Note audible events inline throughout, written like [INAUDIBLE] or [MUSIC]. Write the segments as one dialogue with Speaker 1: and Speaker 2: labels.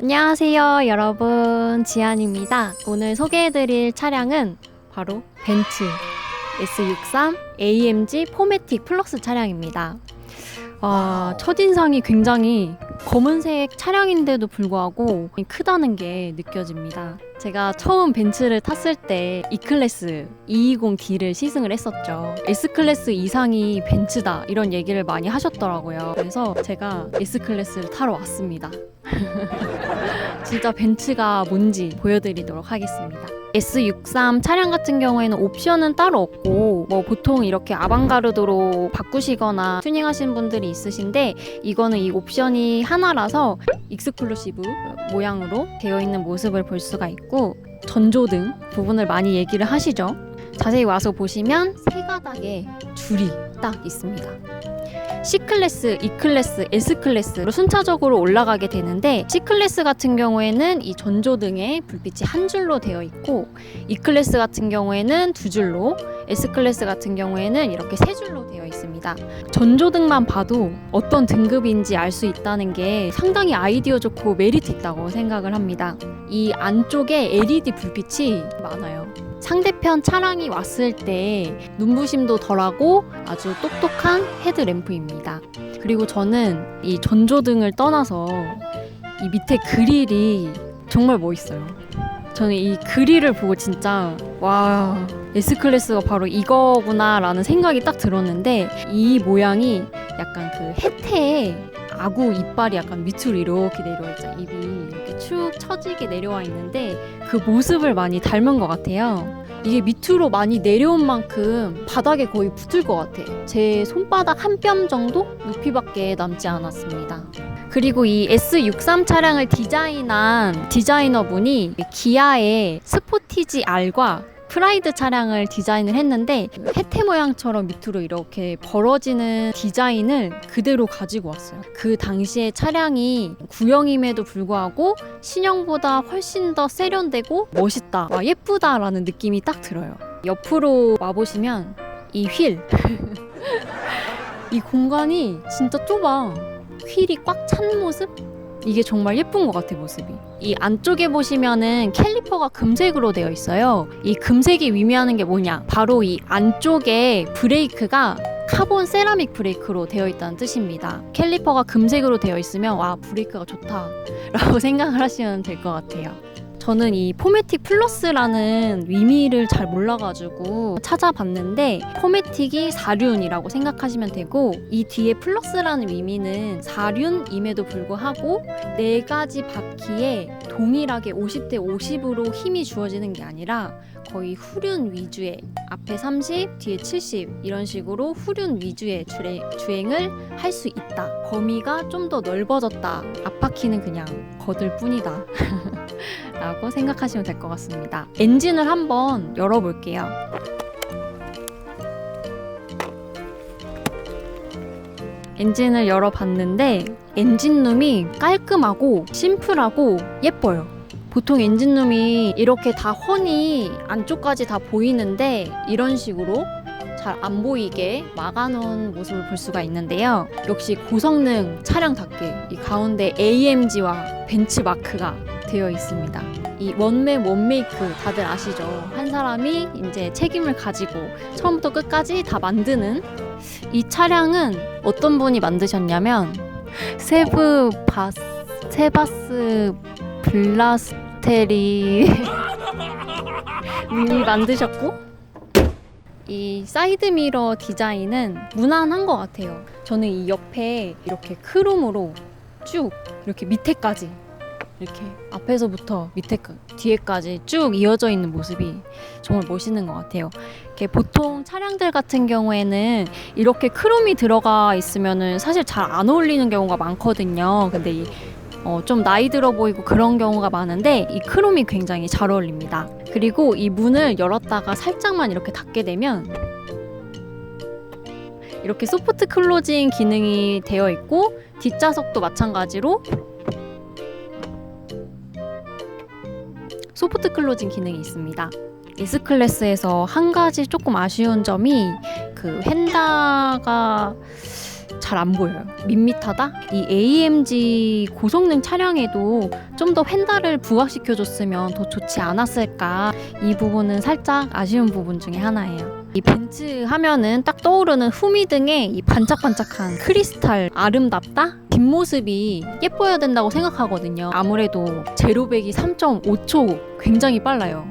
Speaker 1: 안녕하세요, 여러분. 지안입니다. 오늘 소개해드릴 차량은 바로 벤츠 S63 AMG 포매틱 플러스 차량입니다. 와, 첫인상이 굉장히 검은색 차량인데도 불구하고 크다는 게 느껴집니다. 제가 처음 벤츠를 탔을 때 E클래스 220D를 시승을 했었죠. S클래스 이상이 벤츠다 이런 얘기를 많이 하셨더라고요. 그래서 제가 S클래스를 타러 왔습니다. [LAUGHS] 진짜 벤츠가 뭔지 보여드리도록 하겠습니다. S63 차량 같은 경우에는 옵션은 따로 없고 뭐 보통 이렇게 아방가르드로 바꾸시거나 튜닝하신 분들이 있으신데 이거는 이 옵션이 하나라서 익스클루시브 모양으로 되어 있는 모습을 볼 수가 있고 전조등 부분을 많이 얘기를 하시죠. 자세히 와서 보시면 세 가닥의 줄이 딱 있습니다. C클래스, E클래스, S클래스로 순차적으로 올라가게 되는데 C클래스 같은 경우에는 이 전조등에 불빛이 한 줄로 되어 있고 E클래스 같은 경우에는 두 줄로 S클래스 같은 경우에는 이렇게 세 줄로 되어 있습니다. 전조등만 봐도 어떤 등급인지 알 수 있다는 게 상당히 아이디어 좋고 메리트 있다고 생각을 합니다. 이 안쪽에 LED 불빛이 많아요. 상대편 차량이 왔을 때 눈부심도 덜하고 아주 똑똑한 헤드램프입니다. 그리고 저는 이 전조등을 떠나서 이 밑에 그릴이 정말 멋있어요. 저는 이 그릴을 보고 진짜 와 S클래스가 바로 이거구나라는 생각이 딱 들었는데 이 모양이 약간 그 해태의 아구 이빨이 약간 밑으로 이렇게 내려와 있죠. 입이 축 처지게 내려와 있는데 그 모습을 많이 닮은 것 같아요. 이게 밑으로 많이 내려온 만큼 바닥에 거의 붙을 것 같아. 제 손바닥 한 뼘 정도 높이밖에 남지 않았습니다. 그리고 이 S63 차량을 디자인한 디자이너분이 기아의 스포티지 R과 프라이드 차량을 디자인을 했는데 해태 모양처럼 밑으로 이렇게 벌어지는 디자인을 그대로 가지고 왔어요. 그 당시에 차량이 구형임에도 불구하고 신형보다 훨씬 더 세련되고 멋있다, 와, 예쁘다라는 느낌이 딱 들어요. 옆으로 와보시면 이 휠. [LAUGHS] 이 공간이 진짜 좁아. 휠이 꽉 찬 모습? 이게 정말 예쁜 것 같아 모습이. 이 안쪽에 보시면은 캘리퍼가 금색으로 되어 있어요. 이 금색이 의미하는 게 뭐냐? 바로 이 안쪽에 브레이크가 카본 세라믹 브레이크로 되어 있다는 뜻입니다. 캘리퍼가 금색으로 되어 있으면 와 브레이크가 좋다 라고 [LAUGHS] 생각을 하시면 될 것 같아요. 저는 이 포매틱 플러스라는 의미를 잘 몰라가지고 찾아봤는데 포매틱이 사륜이라고 생각하시면 되고 이 뒤에 플러스라는 의미는 사륜임에도 불구하고 네 가지 바퀴에 동일하게 50대 50으로 힘이 주어지는 게 아니라 거의 후륜 위주의 앞에 30, 뒤에 70 이런 식으로 후륜 위주의 주행, 주행 을 할 수 있다. 범위가 좀 더 넓어졌다. 앞바퀴는 그냥 거들 뿐이다. [LAUGHS] 라고 생각하시면 될 것 같습니다. 엔진을 한번 열어볼게요. 엔진을 열어봤는데 엔진룸이 깔끔하고 심플하고 예뻐요. 보통 엔진룸이 이렇게 다 훤히 안쪽까지 다 보이는데 이런 식으로 잘 안 보이게 막아놓은 모습을 볼 수가 있는데요. 역시 고성능 차량답게 이 가운데 AMG와 벤츠 마크가 되어 있습니다. 이 원맨 원메이크 다들 아시죠? 한 사람이 이제 책임을 가지고 처음부터 끝까지 다 만드는 이 차량은 어떤 분이 만드셨냐면 세브 바스 세바스 블라스테리 [LAUGHS] 님이 만드셨고 이 사이드 미러 디자인은 무난한 것 같아요. 저는 이 옆에 이렇게 크롬으로 쭉 이렇게 밑에까지 이렇게 앞에서부터 밑에 뒤에까지 쭉 이어져 있는 모습이 정말 멋있는 것 같아요. 이렇게 보통 차량들 같은 경우에는 이렇게 크롬이 들어가 있으면은 사실 잘 안 어울리는 경우가 많거든요. 근데 이 어, 좀 나이 들어 보이고 그런 경우가 많은데 이 크롬이 굉장히 잘 어울립니다. 그리고 이 문을 열었다가 살짝만 이렇게 닫게 되면 이렇게 소프트 클로징 기능이 되어 있고 뒷좌석도 마찬가지로 소프트 클로징 기능이 있습니다. S 클래스에서 한 가지 조금 아쉬운 점이 그 헨다가 잘 안 보여요. 밋밋하다? 이 AMG 고성능 차량에도 좀 더 휀달을 부각시켜줬으면 더 좋지 않았을까. 이 부분은 살짝 아쉬운 부분 중에 하나예요. 이 벤츠 하면은 딱 떠오르는 후미등의 이 반짝반짝한 크리스탈 아름답다? 뒷모습이 예뻐야 된다고 생각하거든요. 아무래도 제로백이 3.5초 굉장히 빨라요.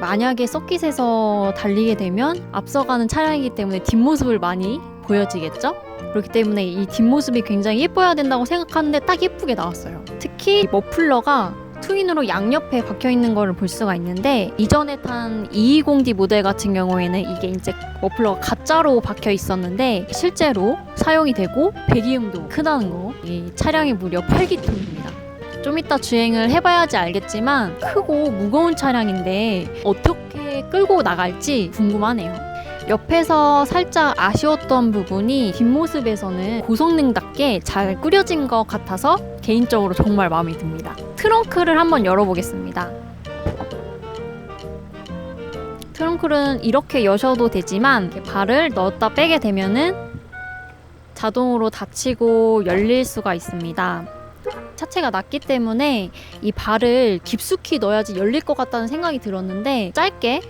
Speaker 1: 만약에 서킷에서 달리게 되면 앞서가는 차량이기 때문에 뒷모습을 많이 보여지겠죠? 그렇기 때문에 이 뒷모습이 굉장히 예뻐야 된다고 생각하는데 딱 예쁘게 나왔어요. 특히 이 머플러가 트윈으로 양옆에 박혀 있는 거를 볼 수가 있는데 이전에 탄 220D 모델 같은 경우에는 이게 이제 머플러가 가짜로 박혀 있었는데 실제로 사용이 되고 배기음도 크다는 거. 이 차량이 무려 8기통입니다. 좀 이따 주행을 해봐야지 알겠지만 크고 무거운 차량인데 어떻게 끌고 나갈지 궁금하네요. 옆에서 살짝 아쉬웠던 부분이 뒷모습에서는 고성능답게 잘 꾸려진 것 같아서 개인적으로 정말 마음에 듭니다. 트렁크를 한번 열어보겠습니다. 트렁크는 이렇게 여셔도 되지만 발을 넣었다 빼게 되면은 자동으로 닫히고 열릴 수가 있습니다. 차체가 낮기 때문에 이 발을 깊숙이 넣어야지 열릴 것 같다는 생각이 들었는데 짧게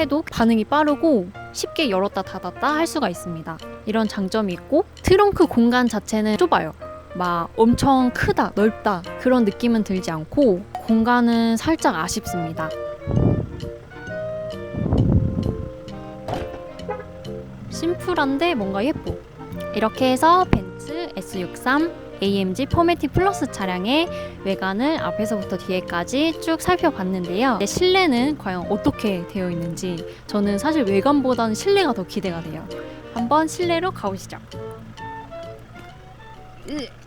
Speaker 1: 해도 반응이 빠르고 쉽게 열었다 닫았다 할 수가 있습니다. 이런 장점이 있고 트렁크 공간 자체는 좁아요. 막 엄청 크다, 넓다 그런 느낌은 들지 않고 공간은 살짝 아쉽습니다. 심플한데 뭔가 예뻐. 이렇게 해서 벤츠 S63 AMG 포매틱 플러스 차량의 외관을 앞에서부터 뒤에까지 쭉 살펴봤는데요. 실내는 과연 어떻게 되어 있는지 저는 사실 외관보다는 실내가 더 기대가 돼요. 한번 실내로 가보시죠. 으.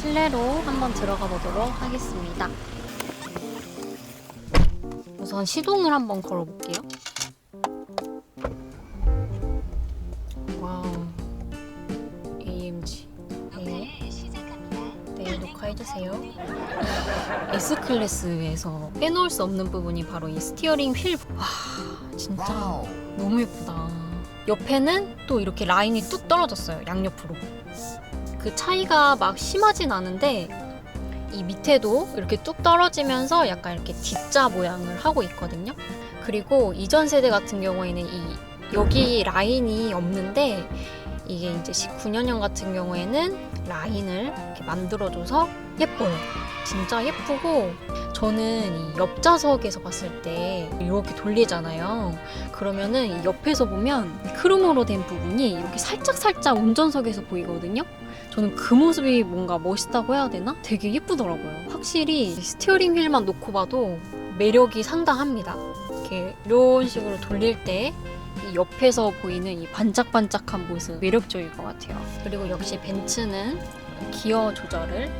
Speaker 1: 실내로 한번 들어가 보도록 하겠습니다. 우선 시동을 한번 걸어볼게요. 와우. AMG. 네. 네, 녹화해주세요. [LAUGHS] S클래스에서 빼놓을 수 없는 부분이 바로 이 스티어링 휠. 와, 진짜 너무 예쁘다. 옆에는 또 이렇게 라인이 뚝 떨어졌어요. 양옆으로. 그 차이가 막 심하진 않은데 이 밑에도 이렇게 뚝 떨어지면서 약간 이렇게 D자 모양을 하고 있거든요. 그리고 이전 세대 같은 경우에는 이 여기 라인이 없는데 이게 이제 19년형 같은 경우에는 라인을 이렇게 만들어줘서 예뻐요. 진짜 예쁘고 저는 이 옆좌석에서 봤을 때 이렇게 돌리잖아요. 그러면은 이 옆에서 보면 크롬으로 된 부분이 이렇게 살짝 살짝 운전석에서 보이거든요. 저는 그 모습이 뭔가 멋있다고 해야 되나? 되게 예쁘더라고요. 확실히 스티어링 휠만 놓고 봐도 매력이 상당합니다. 이렇게 이런 식으로 돌릴 때이 옆에서 보이는 이 반짝반짝한 모습 매력적일 것 같아요. 그리고 역시 벤츠는 기어 조절을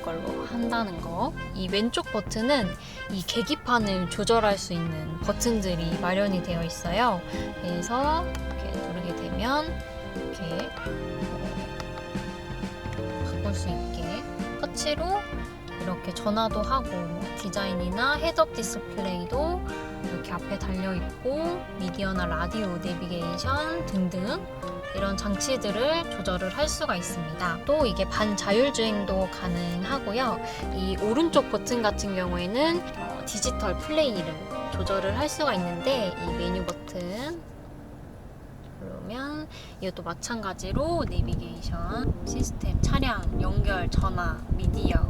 Speaker 1: 이걸로 한다는 거. 이 왼쪽 버튼은 이 계기판을 조절할 수 있는 버튼들이 마련이 되어 있어요. 그래서 이렇게 누르게 되면 이렇게 수 있게 터치로 이렇게 전화도 하고 디자인이나 헤드업 디스플레이도 이렇게 앞에 달려 있고 미디어나 라디오 내비게이션 등등 이런 장치들을 조절을 할 수가 있습니다. 또 이게 반자율주행도 가능하고요. 이 오른쪽 버튼 같은 경우에는 어, 디지털 플레이를 조절을 할 수가 있는데 이 메뉴 버튼 이것도 마찬가지로 내비게이션, 시스템, 차량, 연결, 전화, 미디어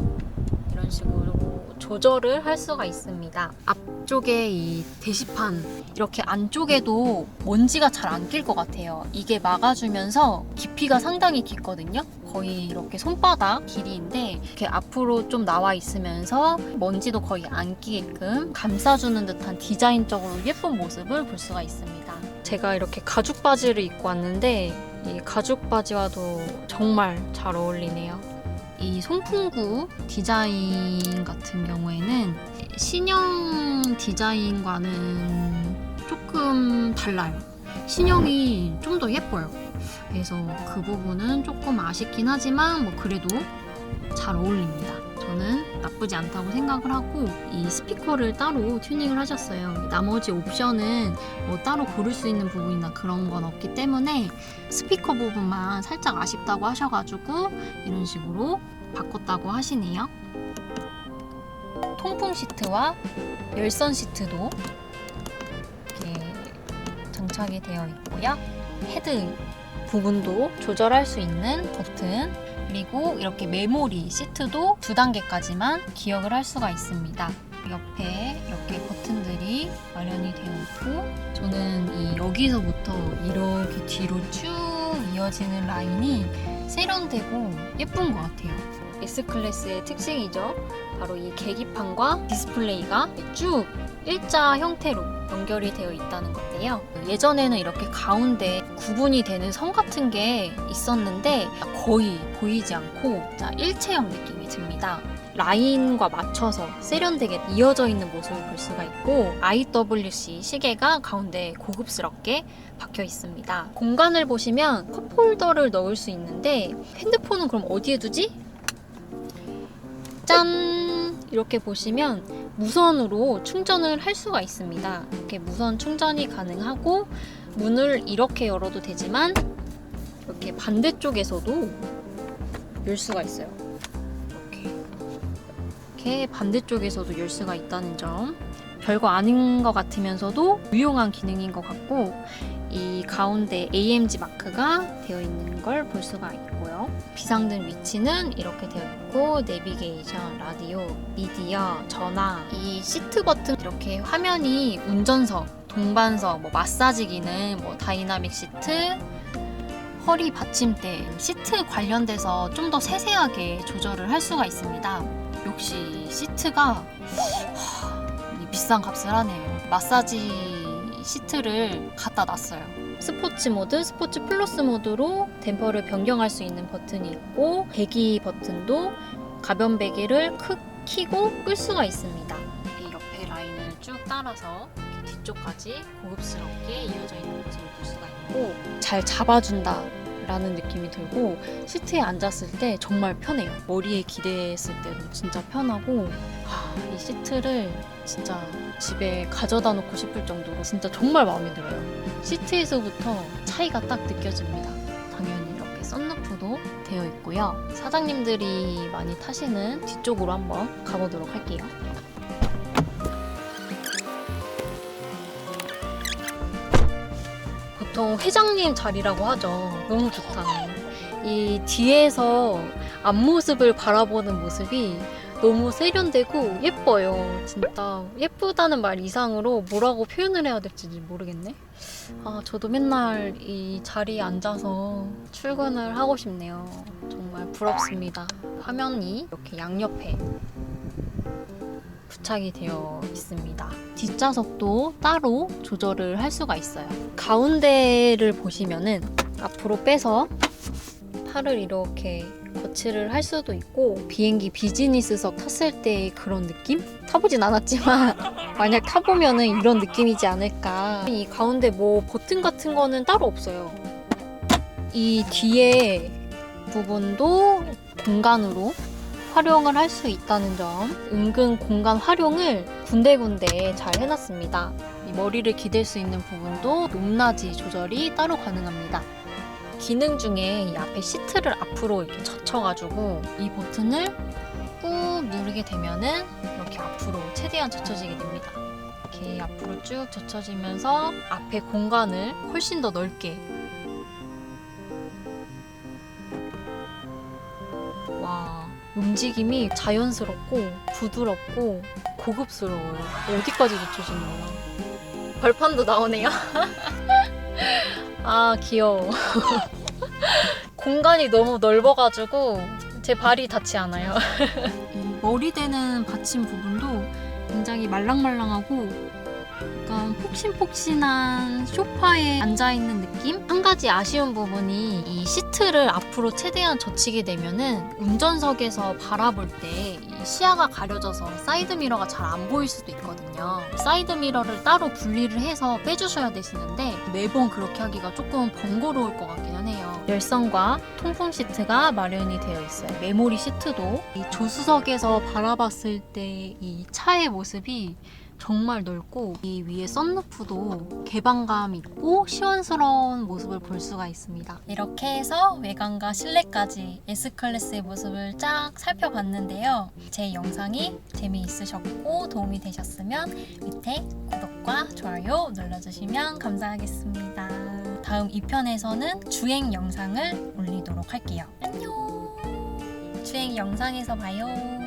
Speaker 1: 이런 식으로 조절을 할 수가 있습니다. 앞쪽에 이 게시판 이렇게 안쪽에도 먼지가 잘 안 낄 것 같아요. 이게 막아주면서 깊이가 상당히 깊거든요. 거의 이렇게 손바닥 길이인데 이렇게 앞으로 좀 나와 있으면서 먼지도 거의 안 끼게끔 감싸주는 듯한 디자인적으로 예쁜 모습을 볼 수가 있습니다. 제가 이렇게 가죽 바지를 입고 왔는데 이 가죽 바지와도 정말 잘 어울리네요. 이 송풍구 디자인 같은 경우에는 신형 디자인과는 조금 달라요. 신형이 좀 더 예뻐요. 그래서 그 부분은 조금 아쉽긴 하지만 뭐 그래도 잘 어울립니다. 저는 나쁘지 않다고 생각을 하고 이 스피커를 따로 튜닝을 하셨어요. 나머지 옵션은 뭐 따로 고를 수 있는 부분이나 그런 건 없기 때문에 스피커 부분만 살짝 아쉽다고 하셔가지고 이런 식으로 바꿨다고 하시네요. 통풍 시트와 열선 시트도 이렇게 장착이 되어 있고요. 헤드 부분도 조절할 수 있는 버튼 그리고 이렇게 메모리 시트도 두 단계까지만 기억을 할 수가 있습니다. 옆에 이렇게 버튼들이 마련이 되어 있고 저는 이 여기서부터 이렇게 뒤로 쭉 이어지는 라인이 세련되고 예쁜 것 같아요. S클래스의 특징이죠. 바로 이 계기판과 디스플레이가 쭉 일자 형태로 연결이 되어 있다는 건데요. 예전에는 이렇게 가운데 구분이 되는 선 같은 게 있었는데 거의 보이지 않고 자, 일체형 느낌이 듭니다. 라인과 맞춰서 세련되게 이어져 있는 모습을 볼 수가 있고 IWC 시계가 가운데 고급스럽게 박혀 있습니다. 공간을 보시면 컵홀더를 넣을 수 있는데 핸드폰은 그럼 어디에 두지? 짠! 이렇게 보시면 무선으로 충전을 할 수가 있습니다. 이렇게 무선 충전이 가능하고 문을 이렇게 열어도 되지만 이렇게 반대쪽에서도 열 수가 있어요. 이렇게 이렇게 반대쪽에서도 열 수가 있다는 점. 별거 아닌 것 같으면서도 유용한 기능인 것 같고 이 가운데 AMG 마크가 되어 있는 걸 볼 수가 있고요. 비상등 위치는 이렇게 되어 있고 내비게이션, 라디오, 미디어, 전화, 이 시트 버튼 이렇게 화면이 운전석, 동반석, 뭐 마사지 기능, 뭐 다이나믹 시트, 허리 받침대, 시트 관련돼서 좀 더 세세하게 조절을 할 수가 있습니다. 역시 시트가 비싼 값을 하네요. 마사지 시트를 갖다 놨어요. 스포츠 모드, 스포츠 플러스 모드로 댐퍼를 변경할 수 있는 버튼이 있고 배기 버튼도 가변 배기를 크 키고 끌 수가 있습니다. 이 옆에 라인을 쭉 따라서 뒤쪽까지 고급스럽게 이어져 있는 모습을 볼 수가 있고 잘 잡아준다. 라는 느낌이 들고 시트에 앉았을 때 정말 편해요. 머리에 기대했을 때도 진짜 편하고 아, 이 시트를 진짜 집에 가져다 놓고 싶을 정도로 진짜 정말 마음에 들어요. 시트에서부터 차이가 딱 느껴집니다. 당연히 이렇게 썬루프도 되어 있고요. 사장님들이 많이 타시는 뒤쪽으로 한번 가보도록 할게요. 보통 회장님 자리라고 하죠. 너무 좋다. 이 뒤에서 앞모습을 바라보는 모습이 너무 세련되고 예뻐요. 진짜 예쁘다는 말 이상으로 뭐라고 표현을 해야 될지 모르겠네. 아, 저도 맨날 이 자리에 앉아서 출근을 하고 싶네요. 정말 부럽습니다. 화면이 이렇게 양옆에 부착이 되어 있습니다. 뒷좌석도 따로 조절을 할 수가 있어요. 가운데를 보시면은 앞으로 빼서 팔을 이렇게 거치를 할 수도 있고 비행기 비즈니스석 탔을 때의 그런 느낌? 타보진 않았지만 [LAUGHS] 만약 타보면은 이런 느낌이지 않을까 이 가운데 뭐 버튼 같은 거는 따로 없어요 이 뒤에 부분도 공간으로 활용을 할 수 있다는 점. 은근 공간 활용을 군데군데 잘 해놨습니다. 이 머리를 기댈 수 있는 부분도 높낮이 조절이 따로 가능합니다. 기능 중에 이 앞에 시트를 앞으로 이렇게 젖혀가지고 이 버튼을 꾹 누르게 되면은 이렇게 앞으로 최대한 젖혀지게 됩니다. 이렇게 앞으로 쭉 젖혀지면서 앞에 공간을 훨씬 더 넓게. 와 움직임이 자연스럽고 부드럽고 고급스러워요. 어디까지 젖혀지는 거야? 벌판도 나오네요. [LAUGHS] 아 귀여워. [LAUGHS] 공간이 너무 넓어가지고 제 발이 닿지 않아요. [LAUGHS] 이 머리대는 받침 부분도 굉장히 말랑말랑하고 약간 폭신폭신한 소파에 앉아있는 느낌? 한 가지 아쉬운 부분이 이 시트를 앞으로 최대한 젖히게 되면은 운전석에서 바라볼 때이 시야가 가려져서 사이드 미러가 잘 안 보일 수도 있거든요. 사이드 미러를 따로 분리를 해서 빼주셔야 되시는데 매번 그렇게 하기가 조금 번거로울 것 같기는 해요. 열선과 통풍 시트가 마련이 되어 있어요. 메모리 시트도 이 조수석에서 바라봤을 때 이 차의 모습이 정말 넓고 이 위에 썬루프도 개방감 있고 시원스러운 모습을 볼 수가 있습니다. 이렇게 해서 외관과 실내까지 S클래스의 모습을 쫙 살펴봤는데요. 제 영상이 재미있으셨고 도움이 되셨으면 밑에 구독과 좋아요 눌러주시면 감사하겠습니다. 다음 2편에서는 주행 영상을 올리도록 할게요. 안녕! 주행 영상에서 봐요.